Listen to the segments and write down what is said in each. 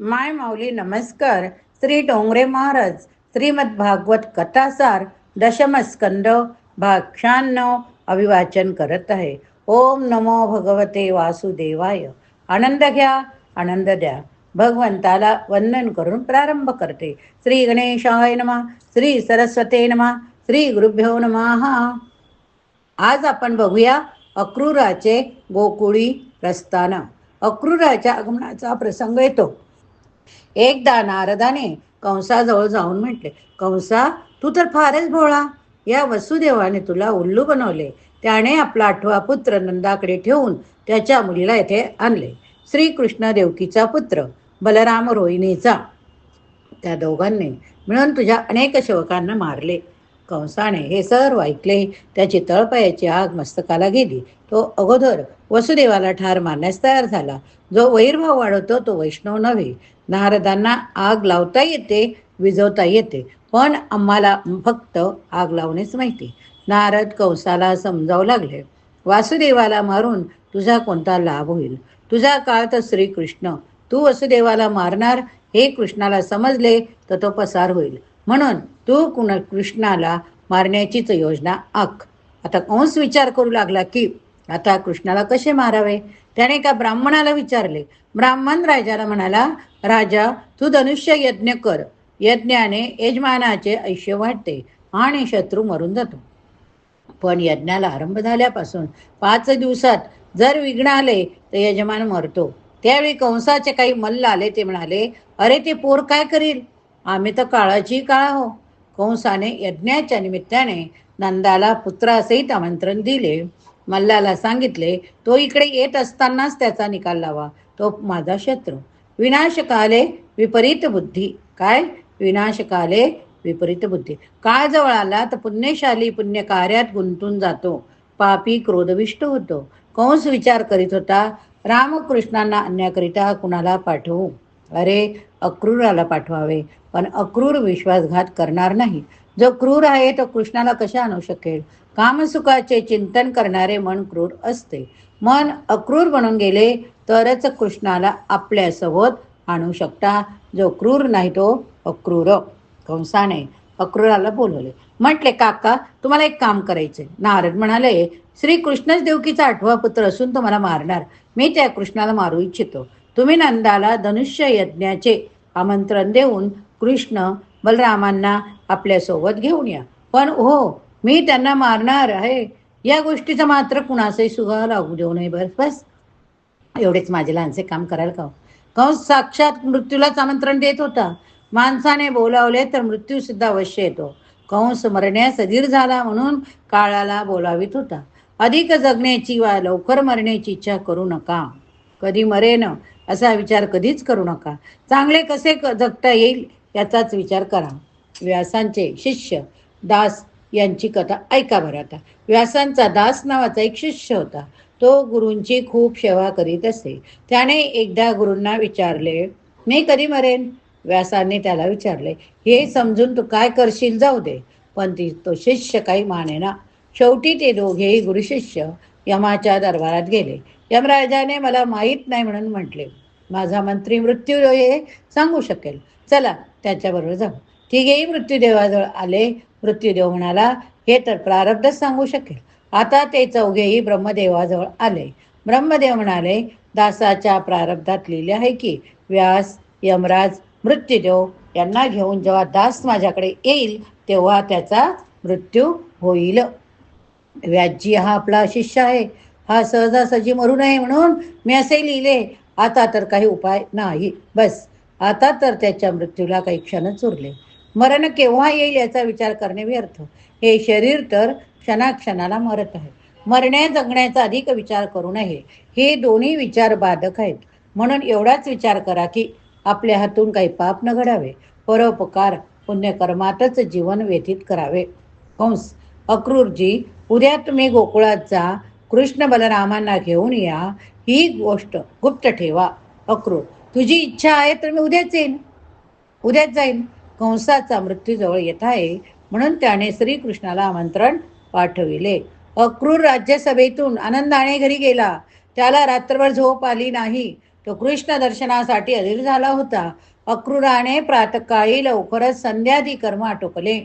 माय माऊली नमस्कार. श्री डोंगरे महाराज श्रीमद भागवत कथासार दशमस्कंद भाग शहाण्णव अभिवाचन करत आहे. ओम नमो भगवते वासुदेवाय. आनंद घ्या आनंद द्या. भगवंताला वंदन करून प्रारंभ करते. श्री गणेशाय नमा श्री सरस्वते नमा श्री गुरुभ्यो नमहा आज आपण बघूया अक्रूराचे गोकुळी प्रस्थान. अक्रूराच्या आगमनाचा प्रसंग येतो. एकदा नारदाने कंसाजवळ जाऊन म्हटले कंसा तू तर फारच भोळा. या वसुदेवाने तुला उल्लू बनवले. त्याने आपला आठवा पुत्र नंदाकडे ठेवून त्याच्या मुलीला येथे आणले. श्रीकृष्ण देवकीचा पुत्र बलराम रोहिणीचा. त्या दोघांनी मिळून तुझ्या अनेक शेवकांना मारले. कंसाने हे सर्व ऐकले. त्याची तळपायाची आग मस्तकाला गेली. तो अगोदर वसुदेवाला ठार मारण्यास तयार झाला. जो वैरभाव वाढवतो तो वैष्णव नव्हे. नारदांना आग लावता येते विझवता येते पण आम्हाला फक्त आग लावणेच माहिती. नारद कंसाला समजावू लागले वासुदेवाला मारून तुझा कोणता लाभ होईल? तुझा काळ तर श्रीकृष्ण. तू वसुदेवाला मारणार हे कृष्णाला समजले तर तो पसार होईल. म्हणून तू कुण कृष्णाला मारण्याचीच योजना आख. आता कंस विचार करू लागला की आता कृष्णाला कसे मारावे? त्याने एका ब्राह्मणाला विचारले ब्राह्मण राजाला म्हणाला राजा तू धनुष्य यज्ञ कर. यज्ञाने यजमानाचे ऐश्य वाढते आणि शत्रू मरून जातो. पण यज्ञाला आरंभ झाल्यापासून पाच दिवसात जर विघ्न आले तर यजमान मरतो. त्यावेळी कंसाचे काही मल्ल आले ते म्हणाले अरे ते पोर काय करील? आम्ही तर काळाची काळ हो कंसाने यज्ञाच्या निमित्ताने नंदाला पुत्रासहित आमंत्रण दिले. मल्लाला सांगितले तो इकडे येत असतानाच त्याचा निकाल लावा. तो माझा शत्रू. विनाशकाले विपरीत बुद्धी. काय? विनाशकाले विपरीत बुद्धी. काळ जवळ आला तर पुण्यशाली पुण्य कार्यात गुंतून जातो. पापी क्रोधविष्ट होतो. कंस विचार करीत होता रामकृष्णांना आणण्याकरिता कुणाला पाठवू? अरे अक्रूराला पाठवावे. पण अक्रूर विश्वासघात करणार नाही. जो क्रूर आहे तो कृष्णाला कशा आणू शकेल? कामसुखाचे चिंतन करणारे मन क्रूर असते. मन अक्रूर बनून गेले तरच कृष्णाला आपल्यासोबत आणू शकता. जो क्रूर नाही तो अक्रूर. कंसाने अक्रूराला बोलवले. म्हटले काका तुम्हाला एक काम करायचे नारद म्हणाले श्रीकृष्णच देवकीचा आठवा पुत्र असून तुम्हाला मारणार. मी त्या कृष्णाला मारू इच्छितो. तुम्ही नंदाला धनुष्य यज्ञाचे आमंत्रण देऊन कृष्ण बलरामांना आपल्यासोबत घेऊन या. पण हो मी त्यांना मारणार आहे. या गोष्टीचा मात्र कुणाचाही सुगा लागू देऊ नये बस बस. एवढेच माझे लहानसे काम करायला का कंस साक्षात मृत्यूलाच आमंत्रण देत होता. माणसाने बोलावले तर मृत्यू सुद्धा अवश्य येतो. कंस मरण्यास अधीर झाला म्हणून काळाला बोलावित होता. अधिक जगण्याची वा लवकर मरण्याची इच्छा करू नका. कधी मरेन असा विचार कधीच करू नका. चांगले कसे क जगता येईल याचाच विचार करा. व्यासांचे शिष्य दास यांची कथा ऐका बरं आता. व्यासांचा दास नावाचा एक शिष्य होता. तो गुरूंची खूप सेवा करीत असे. त्याने एकदा गुरूंना विचारले मी कधी मरेन? व्यासाने त्याला विचारले हे समजून तू काय करशील? जाऊ दे. पण ती तो शिष्य काही माने ना शेवटी ते दोघेही गुरुशिष्य यमाच्या दरबारात गेले. यमराजाने मला माहीत नाही म्हणून म्हटले माझा मंत्री मृत्यू हे सांगू शकेल. चला त्याच्याबरोबर जाऊ. तिघेही मृत्यूदेवाजवळ आले. मृत्यूदेव म्हणाला हे तर प्रारब्धच सांगू शकेल. आता ते चौघेही ब्रह्मदेवाजवळ आले. ब्रह्मदेव म्हणाले दासाच्या प्रारब्धात लिहिले आहे की व्यास यमराज मृत्यूदेव यांना घेऊन जेव्हा दास माझ्याकडे येईल तेव्हा त्याचा मृत्यू होईल. व्याजी हा आपला शिष्य आहे. हा सहजासहजी मरू नये म्हणून मी असे लिहिले. आता तर काही उपाय नाही. बस. आता तर त्याच्या मृत्यूला काही क्षणच उरले मरण केव्हा येईल याचा विचार करणे व्यर्थ. हे शरीर तर क्षणाक्षणाला मरत आहे. मरण्या जगण्याचा अधिक विचार करू नये. हे दोन्ही विचार बाधक आहेत. म्हणून एवढाच विचार करा की आपल्या हातून काही पाप न घडावे. परोपकार पुण्यकर्मातच जीवन व्यतीत करावे. कंस अक्रूरजी उद्या तुम्ही गोकुळात जा. कृष्ण बलरामांना घेऊन या. ही गोष्ट गुप्त ठेवा. अक्रूर तुझी इच्छा आहे तर मी उद्याच येईन. उद्याच जाईन. कंसाचा मृत्यूजवळ येत आहे म्हणून त्याने श्रीकृष्णाला आमंत्रण पाठविले. अक्रूर राज्यसभेतून आनंदाने घरी गेला. त्याला रात्रभर झोप आली नाही. तो कृष्ण दर्शनासाठी अधीर झाला होता. अक्रूराने प्रातकाळी लवकरच संध्यादी कर्म आटोपले.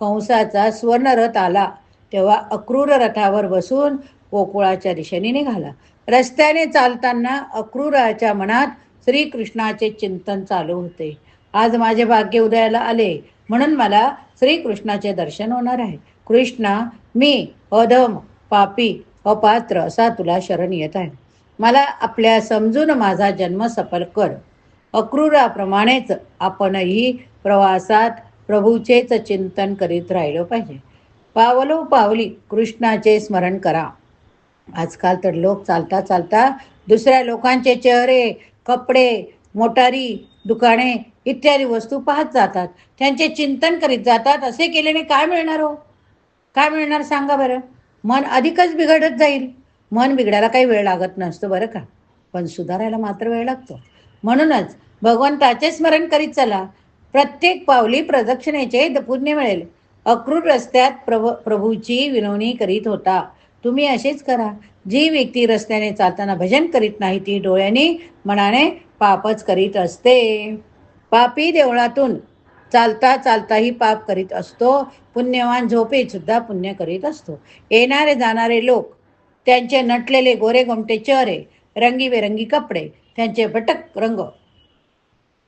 कंसाचा स्वर्णरथ आला. तेव्हा अक्रूर रथावर बसून गोकुळाच्या दिशेने निघाला. रस्त्याने चालताना अक्रूराच्या मनात श्रीकृष्णाचे चिंतन चालू होते. आज माझे भाग्य उदयाला आले. म्हणून मला श्रीकृष्णाचे दर्शन होणार आहे. कृष्णा मी अधम पापी अपात्र असा तुला शरण येत आहे. मला आपल्या समजून माझा जन्म सफल कर. अक्रूराप्रमाणेच आपणही प्रवासात प्रभूचेच चिंतन करीत राहिलो पाहिजे. पावलो पावली कृष्णाचे स्मरण करा. आजकाल तर लोक चालता चालता दुसऱ्या लोकांचे चेहरे कपडे मोटारी दुकाने इत्यादी वस्तू पाहत जातात. त्यांचे चिंतन करीत जातात. असे केल्याने काय मिळणार हो? काय मिळणार सांगा बरं? मन अधिकच बिघडत जाईल. मन बिघडायला काही वेळ लागत नसतो बरं का? पण सुधारायला मात्र वेळ लागतो. म्हणूनच भगवंताचे स्मरण करीत चला. प्रत्येक पावली प्रदक्षिणेचे पुण्य मिळेल. अक्रूर रस्त्यात प्रभ प्रभूची विनवणी करीत होता. तुम्ही असेच करा. जी व्यक्ती रस्त्याने चालताना भजन करीत नाही ती डोळ्याने मनाने पापच करीत असते. पापी देवळातून चालता चालताही पाप करीत असतो. पुण्यवान झोपेत सुद्धा पुण्य करीत असतो. येणारे जाणारे लोक त्यांचे नटलेले गोरे गोमटे चेहरे रंगीबेरंगी कपडे त्यांचे भटक रंग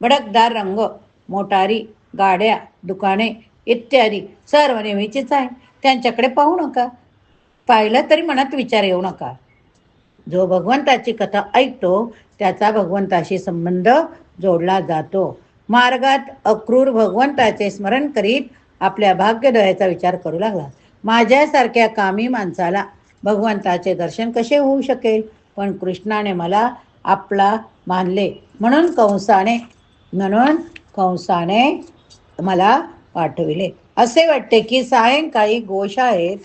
भडकदार रंग मोटारी गाड्या दुकाने इत्यादी सर्व नेहमीचेच आहे. त्यांच्याकडे पाहू नका. पाहिलं तरी मनात विचार येऊ नका. जो भगवंताची कथा ऐकतो त्याचा भगवंताशी संबंध जोडला जातो. मार्गात अक्रूर भगवंताचे स्मरण करीत आपल्या भाग्यदयाचा विचार करू लागला. माझ्यासारख्या कामी माणसाला भगवंताचे दर्शन कसे होऊ शकेल? पण कृष्णाने मला आपला मानले. म्हणून कंसाने म्हणून कंसाने मला पाठविले. असे वाटते की सायंकाळी गोशाळेत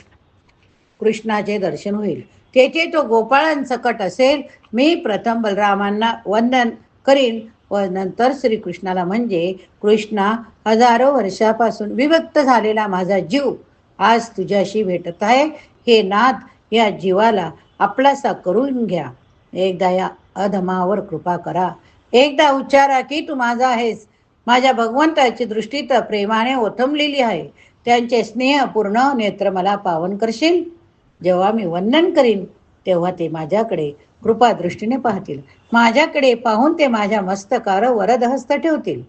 कृष्णाचे दर्शन होईल. तेथे तो गोपाळांसकट असेल मी प्रथम बलरामांना वंदन करीन व नंतर श्रीकृष्णाला म्हणजे कृष्णा हजारो वर्षापासून विभक्त झालेला माझा जीव आज तुझ्याशी भेटत आहे. हे नाथ या जीवाला आपलासा करून घ्या. एकदा या अधमावर कृपा करा. एकदा उच्चारा की तू माझा आहेस. माझ्या भगवंताची दृष्टी तर प्रेमाने ओथंबलेली आहे. त्यांचे स्नेहपूर्ण नेत्र मला पावन करशील? जेव्हा मी वंदन करीन तेव्हा ते माझ्याकडे कृपा दृष्टीने पाहतील. माझ्याकडे पाहून ते माझ्या मस्तकार वरदहस्त ठेवतील.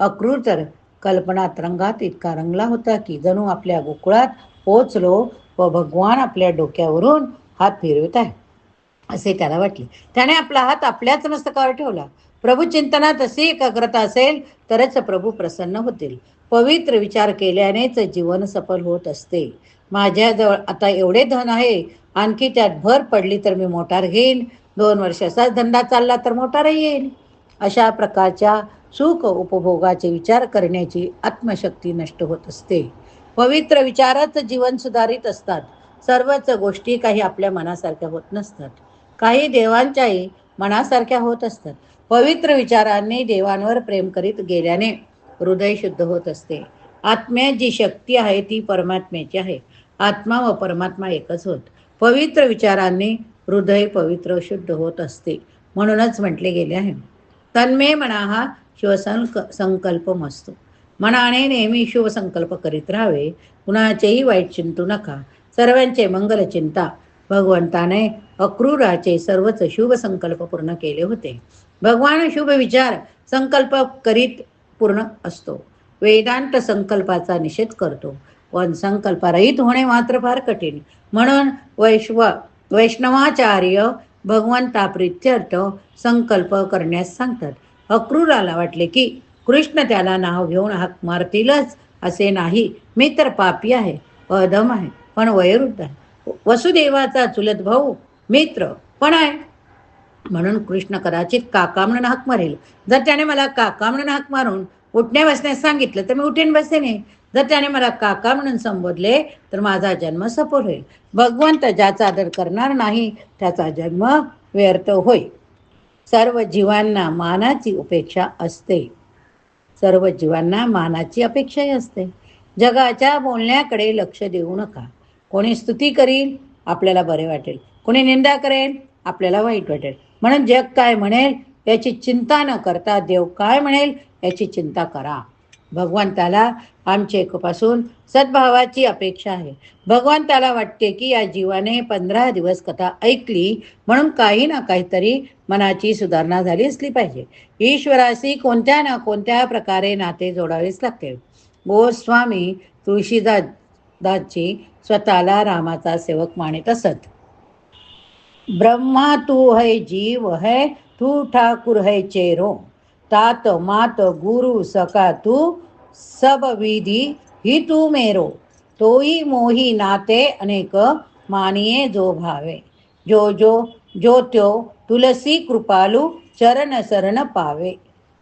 अक्रूर तर कल्पनात रंगात इतका रंगला होता की जणू आपल्या गोकुळात पोचलो व भगवान आपल्या डोक्यावरून हात फिरवित आहे. असे त्याला वाटले. त्याने आपला हात आपल्याच मस्तकावर ठेवला. प्रभू चिंतनात अशी एकाग्रता असेल तरच प्रभू प्रसन्न होतील. पवित्र विचार केल्यानेच जीवन सफल होत असते. माझ्याजवळ आता एवढे धन आहे. आणखी त्यात भर पडली तर मी मोटार घेईन. दोन वर्षाचाच धंदा चालला तर मोटारही येईल. अशा प्रकारच्या सुख उपभोगाचे विचार करण्याची आत्मशक्ती नष्ट होत असते. पवित्र विचारच जीवन सुधारित असतात. सर्वच गोष्टी काही आपल्या मनासारख्या होत नसतात. काही देवांच्याही मनासारख्या होत असतात. पवित्र विचारांनी देवांवर प्रेम करीत गेल्याने हृदय शुद्ध होत असते. आत्म्यात जी शक्ती आहे ती परमात्म्याची आहे. आत्मा व परमात्मा एकच होत. पवित्र विचारांनी हृदय पवित्र शुद्ध होत असते. म्हणूनच म्हटले गेले आहे. तन्मे म्हणा हा शिवसंक संकल्प असतो मनाने नेहमी शुभ संकल्प करीत राहावे. कुणाचेही वाईट चिंतू नका. सर्वांचे मंगल चिंता. भगवंताने अक्रूराचे सर्वच शुभ संकल्प पूर्ण केले होते. भगवान शुभ विचार संकल्प करीत पूर्ण असतो. वेदांत संकल्पाचा निषेध करतो. पण संकल्परहित होणे मात्र फार कठीण. म्हणून वैश्व वैष्णवाचार्य भगवंता प्रित्यर्थ संकल्प करण्यास सांगतात. अक्रूराला वाटले की कृष्ण त्याला नाव घेऊन हाक मारतीलच असे नाही. मी तर पापी आहे अधम आहे पण वयोवृद्ध आहे. वसुदेवाचा चुलत भाऊ मित्र पण आहे. म्हणून कृष्ण कदाचित काका म्हणून हाक मारेल. जर त्याने मला काका म्हणून हाक मारून उठण्या बसण्यास सांगितलं तर मी उठेन बसेने. जर त्याने मला काका म्हणून संबोधले तर माझा जन्म सफल होईल. भगवंत ज्याचा आदर करणार नाही त्याचा जन्म व्यर्थ होईल. सर्व जीवांना मानाची उपेक्षा असते. सर्व जीवांना मानाची अपेक्षाही असते. जगाच्या बोलण्याकडे लक्ष देऊ नका. कोणी स्तुती करील आपल्याला बरे वाटेल. कोणी निंदा करेल आपल्याला वाईट वाटेल. म्हणून जग काय म्हणेल याची चिंता न करता देव काय म्हणेल याची चिंता करा. भगवंताला आमच्या एकपासून सद्भावाची अपेक्षा आहे. भगवंताला वाटते की या जीवाने पंधरा दिवस कथा ऐकली म्हणून काही ना काहीतरी मनाची सुधारणा झाली असली पाहिजे. ईश्वराशी कोणत्या ना कोणत्या प्रकारे नाते जोडावेच लागते गोस्वामी तुळशीदास दासजी स्वतःला रामाचा सेवक मानित असत. ब्रह्मा तू है जीव है तू ठाकुर है चेरो। तात मात गुरु सका तू सब विधी ही तू मेरो। तोही मोही नाते अनेक मानिये जो भावे। जो जो जो त्यो तुलसी कृपालू चरण शरण पावे।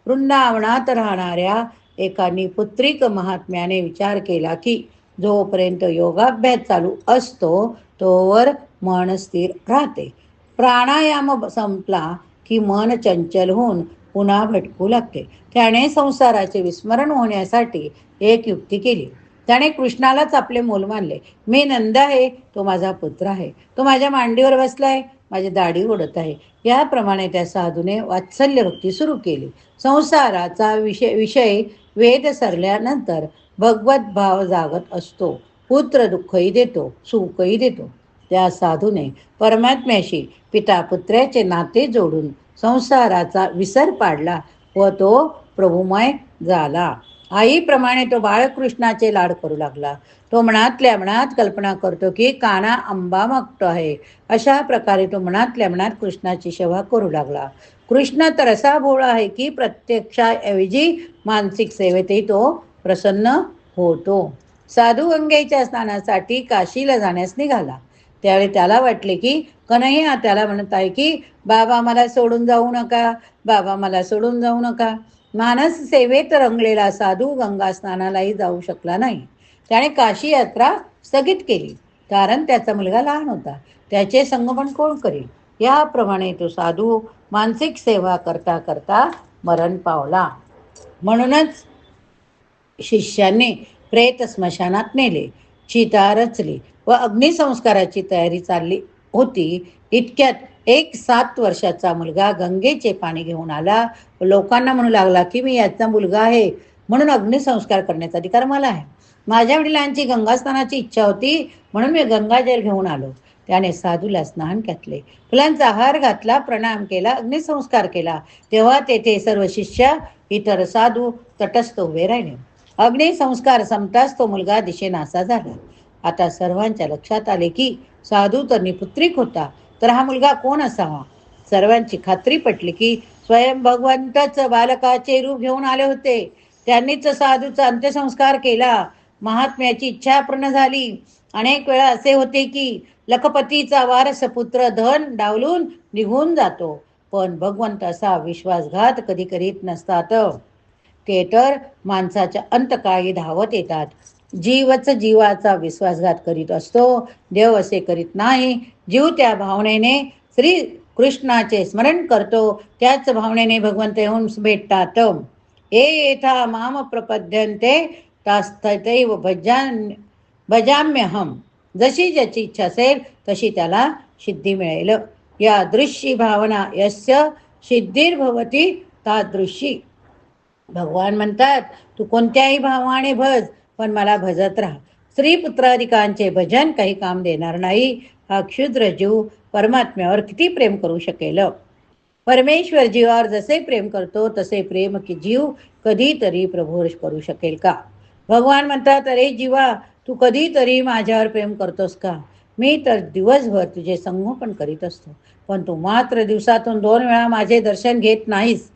वृंदावनात राहणाऱ्या एका निपुत्रिक महात्म्याने विचार केला की जोपर्यंत योगाभ्यास चालू असतो तोवर मन स्थिर राहते. प्राणायाम संपला की मन चंचल होऊन पुन्हा भटकू लागते. त्याने संसाराचे विस्मरण होण्यासाठी एक युक्ती केली. त्याने कृष्णालाच आपले मोल मानले. मी नंद आहे तो माझा पुत्र आहे. तो माझ्या मांडीवर बसला आहे माझी दाढी ओढत आहे. याप्रमाणे त्या साधूने वात्सल्य भक्ती सुरू केली. संसाराचा विषय विषय वेद सरल्यानंतर भगवत भाव जागत असतो. पुत्र दुःखही देतो सुखही देतो. त्या साधूने परमात्म्याशी पिता पुत्र्याचे नाते जोडून संसाराचा विसर पाडला व तो प्रभुमय झाला. आईप्रमाणे तो बाळकृष्णाचे लाड करू लागला. तो मनातल्या मनात कल्पना करतो की काना आंबा मागतो आहे. अशा प्रकारे तो मनातल्या मनात कृष्णाची सेवा करू लागला. कृष्ण तर असा भोळा आहे की प्रत्यक्षाऐवजी मानसिक सेवेतही तो प्रसन्न होतो. साधू गंगेच्या स्नानासाठी काशीला जाण्यास निघाला. त्यावेळी त्याला वाटले की कन्हैया त्याला म्हणत आहे की बाबा मला सोडून जाऊ नका बाबा मला सोडून जाऊ नका. मानस सेवेत रंगलेला साधू गंगा स्नानालाही जाऊ शकला नाही. त्याने काशी यात्रा स्थगित केली. कारण त्याचा मुलगा लहान होता. त्याचे संगमन कोण करेल? याप्रमाणे तो साधू मानसिक सेवा करता करता मरण पावला. म्हणूनच शिष्याने प्रेत स्मशानात नेले. चिता रचली. व अग्निसंस्काराची तयारी चालली होती. इतक्यात एक सात वर्षाचा मुलगा गंगेचे पाणी घेऊन आला. व लोकांना म्हणू लागला की मी याचा मुलगा आहे. म्हणून अग्निसंस्कार करण्याचा अधिकार मला आहे. माझ्या वडिलांची गंगास्नानाची इच्छा होती. म्हणून मी गंगाजल घेऊन आलो. त्याने साधूला स्नान घातले. फुलांचा हार घातला प्रणाम केला अग्निसंस्कार केला. तेव्हा तेथे सर्व शिष्य इतर साधू तटस्थ उभे राहिले. अग्निसंस्कार संपताच तो मुलगा दिशेनासा झाला. आता सर्वांच्या लक्षात आले की साधू तर निपुत्रिक होता तर हा मुलगा कोण असावा? सर्वांची खात्री पटली की स्वयं भगवंतच बालकाचे रूप घेऊन आले होते. त्यांनीच साधूचा अंत्यसंस्कार केला. महात्म्याची इच्छा पूर्ण झाली. अनेक वेळा असे होते की लखपतीचा वारस पुत्र धन डावलून निघून जातो. पण भगवंत असा विश्वासघात कधी करीत नसतात. ते तर माणसाच्या अंतकाळी धावत येतात. जीवच जीवाचा विश्वासघात करीत असतो देव असे करीत नाही. जीव त्या भावनेने श्री कृष्णाचे स्मरण करतो त्याच भावनेने भगवंत येऊन भेटतात. ए येथा माम प्रपद्यंते तास्तैव भजान भजाम्यहम. जशी ज्याची इच्छा असेल तशी त्याला सिद्धी मिळेल. या दृश्य भावना यस्य सिद्धिर्भवती तादृशी. भगवान म्हणतात तू कोणत्याही भावाने भज पण मला भजत राहा. स्त्री पुत्राधिकांचे भजन काही काम देणार नाही. हा क्षुद्र जीव परमात्म्यावर किती प्रेम करू शकेल? परमेश्वर जीवावर जसे प्रेम करतो तसे प्रेम की जीव कधीतरी प्रभू करू शकेल का? भगवान म्हणतात अरे जीवा तू कधीतरी माझ्यावर प्रेम करतोस का? मी तर दिवसभर तुझे संगोपन करीत असतो. पण तू मात्र दिवसातून दोन वेळा माझे दर्शन घेत नाहीस.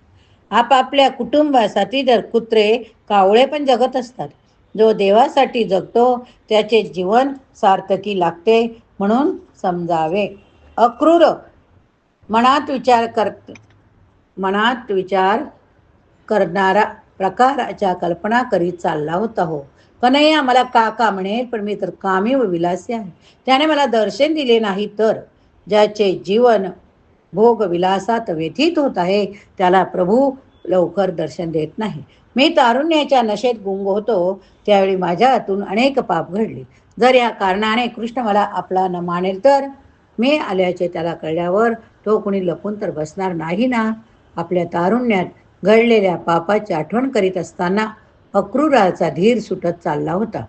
आपापल्या कुटुंबासाठी जर कुत्रे कावळे पण जगत असतात. जो देवासाठी जगतो त्याचे जीवन सार्थकी लागते म्हणून समजावे. अक्रूर मनात विचार कर मनात विचार करणारा प्रकाराच्या कल्पना करीत चालला होता हो. कन्हैया मला का का म्हणेल पण मी तर कामी व विलासी आहे. त्याने मला दर्शन दिले नाही तर ज्याचे जीवन भोग विलासात व्यथित होत आहे त्याला प्रभू लवकर दर्शन देत नाही. मी तारुण्याच्या नशेत गुंग होतो त्यावेळी माझ्या हातून अनेक पाप घडले. जर या कारणाने कृष्ण मला आपला न मानेल तर? मी आल्याचे त्याला कळल्यावर तो कुणी लपून तर बसणार नाही ना? आपल्या तारुण्यात घडलेल्या पापाची आठवण करीत असताना अक्रूराचा धीर सुटत चालला होता.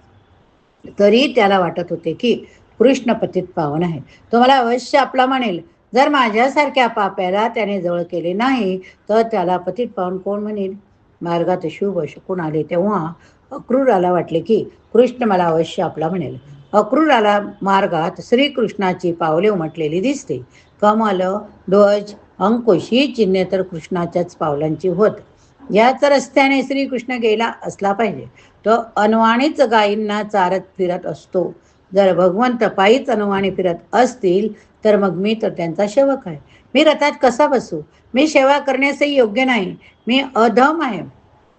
तरी त्याला वाटत होते की कृष्ण पतित पावन आहे. तो मला अवश्य आपला म्हणेल जर माझ्यासारख्या पाप्याला त्याने जवळ केले नाही तर त्याला पतित पावन कोण म्हणेल? मार्गात शुभ शकून आले तेव्हा अक्रूराला वाटले की कृष्ण मला अवश्य आपला म्हणेल. अक्रूराला मार्गात श्रीकृष्णाची पावले उमटलेली दिसते. कमल ध्वज अंकुश ही चिन्हे तर कृष्णाच्याच पावलांची होत. याच रस्त्याने श्रीकृष्ण गेला असला पाहिजे. तो अनवाणीच गायींना चारत फिरत असतो. जर भगवंत पायीच अनवाणी फिरत असतील तर मग मी तर त्यांचा सेवक आहे. मी रथात कसा बसू? मी सेवा करण्यासही योग्य नाही. मी अधम आहे.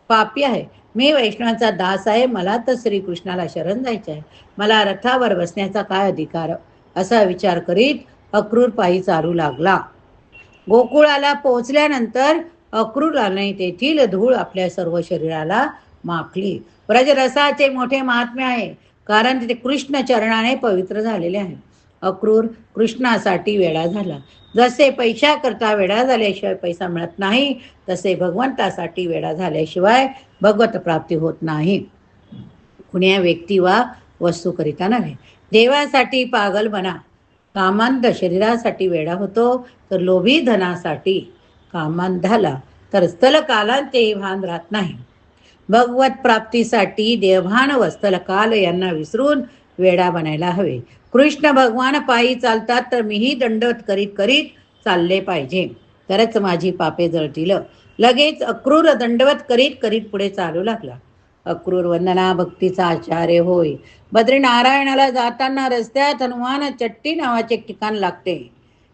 पापी आहे. मी वैष्णवांचा दास आहे. मला तर श्रीकृष्णाला शरण जायचे आहे. मला रथावर बसण्याचा काय अधिकार? असा विचार करीत अक्रूर पायी चालू लागला. गोकुळाला पोहोचल्यानंतर अक्रूराने तेथील धूळ आपल्या सर्व शरीराला माखली. ब्रजरसाचे मोठे महात्म्य आहे. कारण तिथे कृष्ण चरणाने पवित्र झालेले आहे. अक्रूर कृष्णासाठी वेळा झाला. जसे पैशाकरता वेळा झाल्याशिवाय पैसा मिळत नाही तसे भगवंतासाठी वेळा झाल्याशिवाय भगवत प्राप्ती होत नाही. कुण्या व्यक्ती वा वस्तूकरिता नव्हे. देवासाठी पागल बना. कामांध शरीरासाठी वेडा होतो तर लोभी धनासाठी कामांधाला तर स्थलकालांचे भान राहत नाही. भगवत प्राप्तीसाठी देवभान व स्थलकाल यांना विसरून वेडा बनायला हवे. कृष्ण भगवान पायी चालतात तर मीही दंडवत करीत करीत चालले पाहिजे. तरच माझी पापे जळतील. लगेच अक्रूर दंडवत करीत करीत पुढे चालू लागला. अक्रूर वंदना भक्तीचा आचार्य होय. बद्रीनारायणाला जाताना रस्त्यात हनुमान चट्टी नावाचे ठिकाण लागते.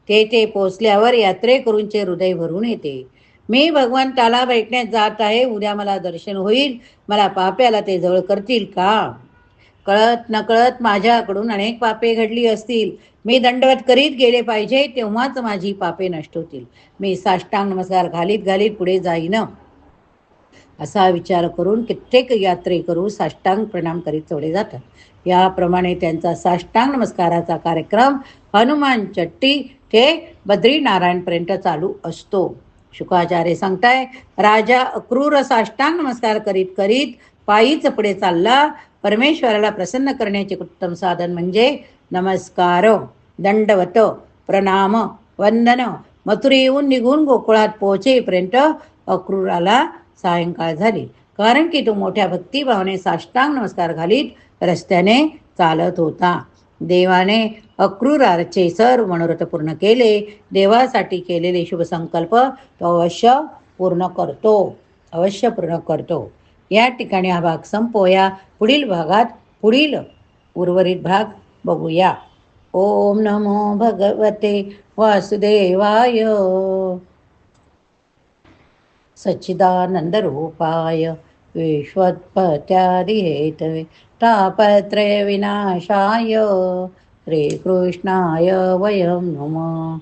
तेथे पोचल्यावर यात्रेकरूंचे हृदय भरून येते. मी भगवंताला भेटण्यात जात आहे. उद्या मला दर्शन होईल. मला पाप्याला ते जवळ करतील का? कळत नकळत माझ्याकडून अनेक पापे घडली असतील. मी दंडवत करीत गेले पाहिजे तेव्हाच माझी पापे नष्ट होतील. मी साष्टांग नमस्कार घालीत घालीत पुढे जाईन. असा विचार करून कित्येक यात्रे करू साष्टांग प्रणाम करीत चढले जातात. याप्रमाणे त्यांचा साष्टांग नमस्काराचा कार्यक्रम हनुमान चट्टी ते बद्रीनारायणपर्यंत चालू असतो. शुकाचार्य सांगताय राजा अक्रूर साष्टांग नमस्कार करीत करीत पायीच पुढे चालला परमेश्वराला प्रसन्न करण्याचे उत्तम साधन म्हणजे नमस्कार दंडवत प्रणाम वंदन. मथुरे येऊन निघून गोकुळात पोहोचेपर्यंत अक्रूराला सायंकाळ झाली. कारण की तो मोठ्या भक्तिभावाने साष्टांग नमस्कार घालीत रस्त्याने चालत होता. देवाने अक्रूराचे सर्व मनोरथ पूर्ण केले. देवासाठी केलेले शुभ संकल्प तो अवश्य पूर्ण करतो. अवश्य पूर्ण करतो. या ठिकाणी हा भाग संपवूया. पुढील भागात पुढील उर्वरित भाग बघूया. ओम नमो भगवते वासुदेवाय. सच्चिदानंदरूपाय विश्वत्पत्यादिहेतवे तापत्रयविनाशाय. श्रीकृष्णाय वयं नमः.